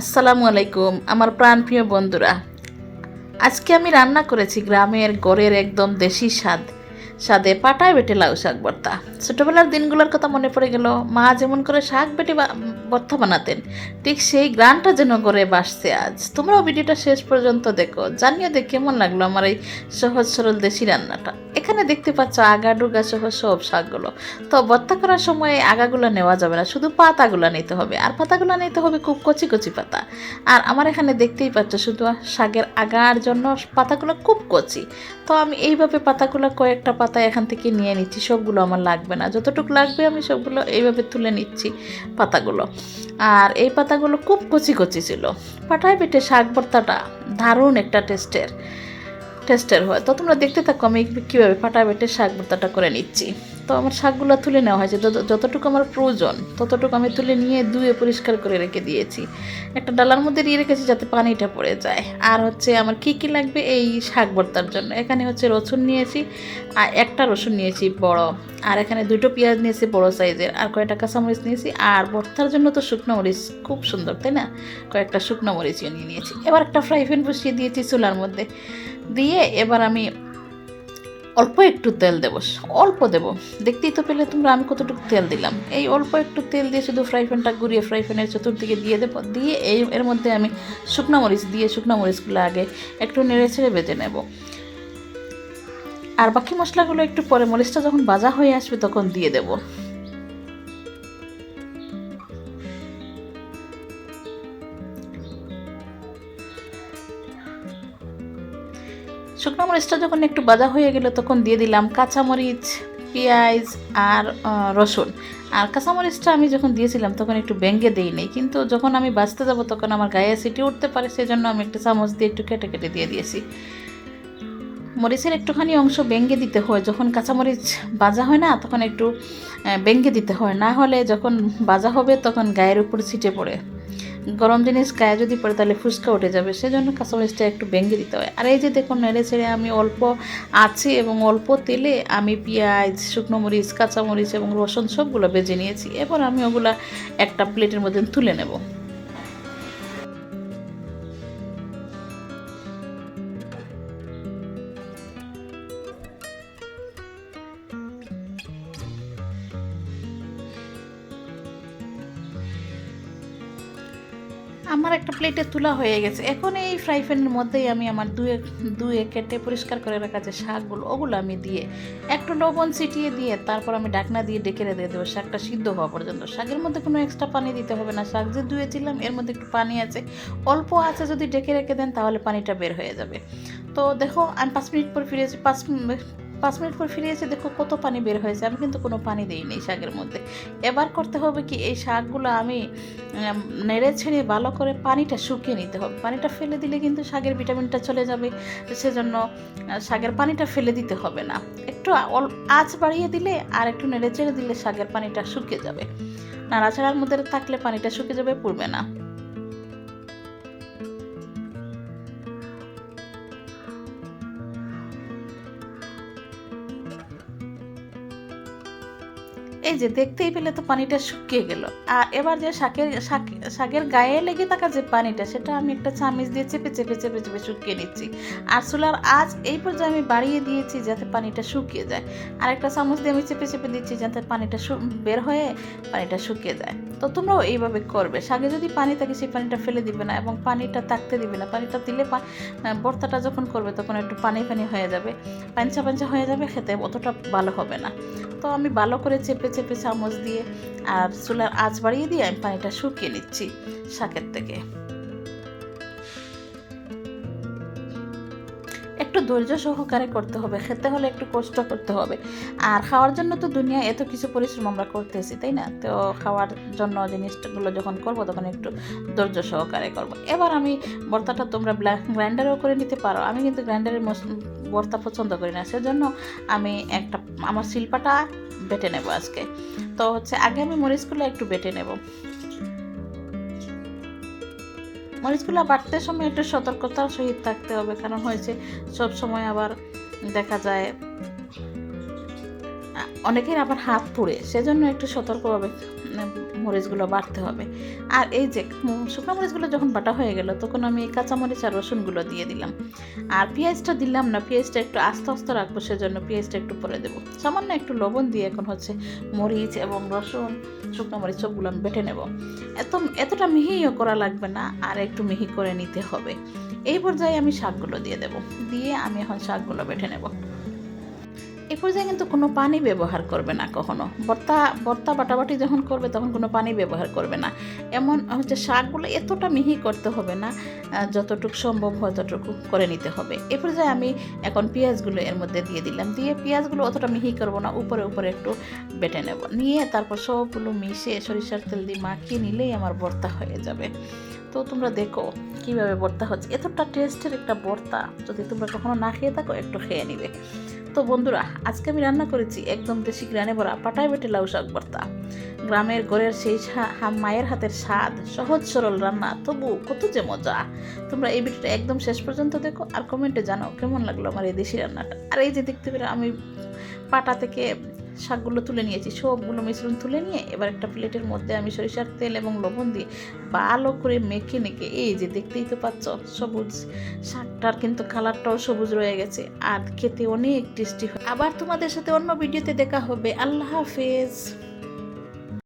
আসসালামু আলাইকুম, আমার প্রাণপ্রিয় বন্ধুরা। আজকে আমি রান্না করেছি গ্রামের গড়ের একদম দেশি স্বাদ। স্বাদে পাটায় বেটে লাউ শাক ভর্তা। ছোটোবেলার দিনগুলোর কথা মনে পড়ে গেল, মা যেমন করে শাক বেটে ভর্তা বানাতেন। ঠিক সেই গ্রানটা যেন গড়ে বাসছে আজ। তোমরাও ভিডিওটা শেষ পর্যন্ত দেখো। জানিয়ে দেখ কেমন লাগল আমার এই সহজ সরল দেশি রান্নাটা। এখানে দেখতে পাচ্ছ আগা ডুগা সহ সব শাকগুলো। তো ভর্তা করার সময় আগাগুলো নেওয়া যাবে না, শুধু পাতাগুলো নিতে হবে। আর পাতাগুলো নিতে হবে খুব কচি কচি পাতা। আর আমার এখানে দেখতেই পাচ্ছ শুধু শাকের আগার জন্য পাতাগুলো খুব কচি। তো আমি এইভাবে পাতাগুলো কয়েকটা পাতা এখান থেকে নিয়ে নিচ্ছি, সবগুলো আমার লাগবে না। যতটুকু লাগবে আমি সবগুলো এইভাবে তুলে নিচ্ছি পাতাগুলো। আর এই পাতাগুলো খুব কচি কচি ছিল। পাটায় পেটে শাক ভর্তাটা দারুণ একটা টেস্টের টেস্টের হয়। তো তোমরা দেখতে থাকো আমি কীভাবে পাটায় বেটে শাক ভর্তাটা করে নিচ্ছি। তো আমার শাকগুলো তুলে নেওয়া হয়েছে। যতটুকু আমার প্রয়োজন, ততটুকু আমি তুলে নিয়ে ধুয়ে পরিষ্কার করে রেখে দিয়েছি। একটা ডালার মধ্যে দিয়ে রেখেছি যাতে পানিটা পড়ে যায়। আর হচ্ছে আমার কি কি লাগবে এই শাক ভর্তার জন্য। এখানে হচ্ছে রসুন নিয়েছি, আর একটা রসুন নিয়েছি বড়। আর এখানে দুটো পেঁয়াজ নিয়েছি বড় সাইজের। আর কয়েকটা কাঁচামরিচ নিয়েছি। আর ভর্তার জন্য তো শুকনো মরিচ খুব সুন্দর, তাই না? কয়েকটা শুকনো মরিচও নিয়ে নিয়েছি। এবার একটা ফ্রাই প্যান বসিয়ে দিয়েছি চুলার মধ্যে। দিয়ে এবার আমি অল্প একটু তেল দেবো, অল্প দেবো। দেখতেই তো পেলে তোমরা আমি কতটুকু তেল দিলাম। এই অল্প একটু তেল দিয়ে শুধু ফ্রাই প্যানটা ঘুরিয়ে ফ্রাই প্যানের চতুর্দিকে দিয়ে দেবো। দিয়ে এই, এর মধ্যে আমি শুকনো মরিচ দিয়ে শুকনো মরিচগুলো আগে একটু নেড়ে ছেড়ে বেঁধে নেব। আর বাকি মশলাগুলো একটু পরে মরিচটা যখন ভাজা হয়ে আসবে তখন দিয়ে দেবো। শুকনো মরিচটা যখন একটু বাজা হয়ে গেল, তখন দিয়ে দিলাম কাঁচামরিচ, পেঁয়াজ আর রসুন। আর কাঁচামরিচটা আমি যখন দিয়েছিলাম, তখন একটু ব্যঙ্গে দিই নেই কিন্তু যখন আমি বাঁচতে যাব, তখন আমার গায়ে সিটি উঠতে পারে, সেজন্য আমি একটা চামচ দিয়ে একটু কেটে কেটে দিয়ে দিয়েছি। মরিচের একটুখানি অংশ ব্যঙ্গে দিতে হয়। যখন কাঁচামরিচ বাজা হয় না তখন একটু আহ, ব্যঙ্গে দিতে হয়। না হলে যখন বাজা হবে তখন গায়ের উপর ছিটে পড়ে। গরম জিনিস গায়ে যদি পড়ে তাহলে ফুসকা উঠে যাবে। সেজন্য কাঁচামরিচটা একটু ভেঙে দিতে হয়। আর এই যে দেখুন নেড়ে ছেড়ে আমি অল্প আছে এবং অল্প তেলে আমি পেঁয়াজ শুকনো মরিচ কাঁচামরিচ এবং রসুন সবগুলো বেজে নিয়েছি। এবার আমি ওগুলা একটা প্লেটের মধ্যে তুলে নেব। আমার একটা প্লেটে তোলা হয়ে গেছে। এখন এই ফ্রাই প্যানের মধ্যেই আমি আমার দুয়ে দুয়ে কেটে পরিষ্কার করে রাখা যে শাকগুলো, ওগুলো আমি দিয়ে একটু লবণ ছিটিয়ে দিয়ে তারপর আমি ডাকনা দিয়ে ডেকে রেখে দেবো, শাকটা সিদ্ধ হওয়া পর্যন্ত। শাকের মধ্যে কোনো এক্সট্রা পানি দিতে হবে না। শাক যে ধুয়েছিলাম এর মধ্যে একটু পানি আছে। অল্প আছে যদি ডেকে রেখে দেন, তাহলে পানিটা বের হয়ে যাবে। তো দেখো, আমি পাঁচ মিনিট পর ফিরে পাঁচ পাঁচ মিনিট পর ফিরে এসে দেখো কত পানি বের হয়েছে। আমি কিন্তু কোনো পানি দিইনি শাকের মধ্যে। এবার করতে হবে কি, এই শাকগুলো আমি নেড়ে ছেড়ে ভালো করে পানিটা শুকিয়ে নিতে হবে। পানিটা ফেলে দিলে কিন্তু শাকের ভিটামিনটা চলে যাবে সেজন্য শাকের পানিটা ফেলে দিতে হবে না। একটু আঁচ বাড়িয়ে দিলে আর একটু নেড়ে ছেড়ে দিলে শাকের পানিটা শুকিয়ে যাবে। নাড়াচাড়ার মধ্যে থাকলে পানিটা শুকিয়ে যাবে, পুড়বে না। এই যে দেখতেই পেলে তো পানিটা শুকিয়ে গেল। আর এবার যে শাকের, শাক- শাকের গায়ে লেগে থাকা যে পানিটা, সেটা আমি একটা চামিচ দিয়ে চেপে চেপে চেপে চেপে শুকিয়ে নিচ্ছি। আর চুলার আজ এই পর্যায়ে আমি বাড়িয়ে দিয়েছি যাতে পানিটা শুকিয়ে যায়। আর একটা চামচ দিয়ে আমি চেপে চেপে দিচ্ছি যাতে পানিটা বের হয়ে পানিটা শুকিয়ে যায়। তো তোমরাও এইভাবে করবে। শাকে যদি পানি থাকে, সেই পানিটা ফেলে দিবে না এবং পানিটা থাকতে দিবে না। পানিটা দিলে ভর্তাটা যখন করবে তখন একটু পানি পানি হয়ে যাবে। পাঞ্চা পাঞ্চা হয়ে যাবে, খেতে অতটা ভালো হবে না। তো আমি ভালো করে চেপে চেপে চামচ দিয়ে আর চুলার আঁচ বাড়িয়ে দিয়ে আমি পানিটা শুকিয়ে নিচ্ছি শাকের থেকে। একটু ধৈর্য সহকারে করতে হবে, খেতে হলে একটু কষ্ট করতে হবে। আর খাওয়ার জন্য তো দুনিয়া এত কিছু পরিশ্রম আমরা করতেছি, তাই না? তো খাওয়ার জন্য জিনিসগুলো যখন করব তখন একটু ধৈর্য সহকারে করব। এবার আমি ভর্তাটা তোমরা গ্রাইন্ডারও করে নিতে পারো। আমি কিন্তু গ্রাইন্ডারের ভর্তা পছন্দ করি না, সেজন্য আমি একটা, আমার শিল্পাটা বেটে নেব আজকে। তো হচ্ছে আগে আমি মরিচগুলো একটু বেটে নেব। মরিচগুলো বাড়তে সময় একটু সতর্কতার সহিত থাকতে হবে, কারণ হয়েছে সব সময় আবার দেখা যায় অনেকের আবার হাত পুড়ে, সেজন্য একটু সতর্কভাবে মরিচগুলো বাড়তে হবে। আর এই যে শুকনো মরিচগুলো যখন বাটা হয়ে গেল, তখন আমি কাঁচামরিচ আর রসুনগুলো দিয়ে দিলাম। আর পেঁয়াজটা দিলাম না, পেঁয়াজটা একটু আস্তে আস্তে রাখব, সেজন্য পেঁয়াজটা একটু পরে দেবো। সামান্য একটু লবণ দিয়ে এখন হচ্ছে মরিচ এবং রসুন, শুকনো মরিচ সবগুলো আমি বেটে নেব। এত, এতটা মিহিও করা লাগবে না, আর একটু মিহি করে নিতে হবে। এই পর্যায়ে আমি শাকগুলো দিয়ে দেব। দিয়ে আমি এখন শাকগুলো বেটে নেব। এই পর্যায়ে কিন্তু কোনো পানি ব্যবহার করবে না কখনো। ভর্তা ভর্তা বাটাবাটি যখন করবে, তখন কোনো পানি ব্যবহার করবে না। এমন হচ্ছে শাকগুলো এতটা মিহি করতে হবে না যতটুকু সম্ভব হয় ততটুকু করে নিতে হবে। এ পর্যায়ে আমি এখন পেঁয়াজগুলো এর মধ্যে দিয়ে দিলাম। দিয়ে পেঁয়াজগুলো অতটা মিহি করব না, উপরে উপরে একটু বেটে নেব। নিয়ে তারপর সবগুলো মিশে সরিষার তেল দিয়ে মাখিয়ে নিলেই আমার ভর্তা হয়ে যাবে। তো তোমরা দেখো কীভাবে ভর্তা হচ্ছে। এতটা টেস্টের একটা ভর্তা যদি তোমরা কখনো না খেয়ে থাকো, একটু খেয়ে নিবে। তো বন্ধুরা, আজকে আমি রান্না করেছি একদম দেশি গ্রানে ভরা পাটায় বেটে লাউ শাক ভর্তা। গ্রামের ঘরের সেই মায়ের হাতের স্বাদ, সহজ সরল রান্না তবু কত যে মজা। তোমরা এই ভিডিওটা একদম শেষ পর্যন্ত দেখো আর কমেন্টে জানো কেমন লাগল আমার এই দেশি রান্নাটা। আর এই যে দেখতে পেরে আমি পাটা থেকে শাকগুলো তুলে নিয়েছি। সবগুলো মিশ্রণ তুলে নিয়ে এবার একটা প্লেটের মধ্যে আমি সরিষার তেল এবং লবণ দিয়ে ভালো করে মেখে নেকে। এই যে দেখতেই তো পাচ্ছ, সবুজ শাকটার কিন্তু কালারটাও সবুজ রয়ে গেছে আর খেতে অনেক টেস্টি হয়। আবার তোমাদের সাথে অন্য ভিডিওতে দেখা হবে। আল্লাহ হাফেজ।